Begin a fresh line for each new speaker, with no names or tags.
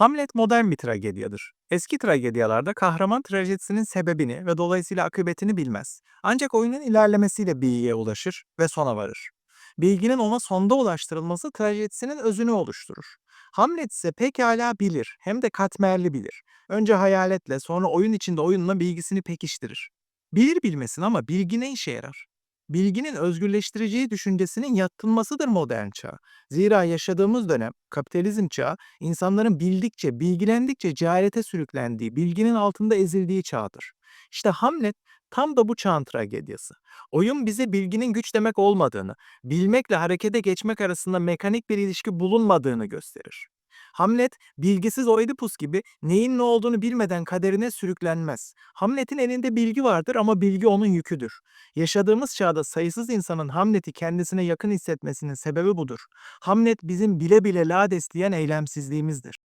Hamlet modern bir tragedyadır. Eski tragedyalarda kahraman trajedisinin sebebini ve dolayısıyla akıbetini bilmez. Ancak oyunun ilerlemesiyle bilgiye ulaşır ve sona varır. Bilginin ona sonda ulaştırılması trajedisinin özünü oluşturur. Hamlet ise pekala bilir, hem de katmerli bilir. Önce hayaletle, sonra oyun içinde oyunla bilgisini pekiştirir. Bilir bilmesin ama bilgi ne işe yarar? Bilginin özgürleştireceği düşüncesinin yattılmasıdır modern çağ. Zira yaşadığımız dönem, kapitalizm çağı, insanların bildikçe, bilgilendikçe cehalete sürüklendiği, bilginin altında ezildiği çağdır. İşte Hamlet tam da bu çağın tragediyası. Oyun bize bilginin güç demek olmadığını, bilmekle harekete geçmek arasında mekanik bir ilişki bulunmadığını gösterir. Hamlet, bilgisiz Oedipus gibi neyin ne olduğunu bilmeden kaderine sürüklenmez. Hamlet'in elinde bilgi vardır ama bilgi onun yüküdür. Yaşadığımız çağda sayısız insanın Hamlet'i kendisine yakın hissetmesinin sebebi budur. Hamlet bizim bile bile lades diyen eylemsizliğimizdir.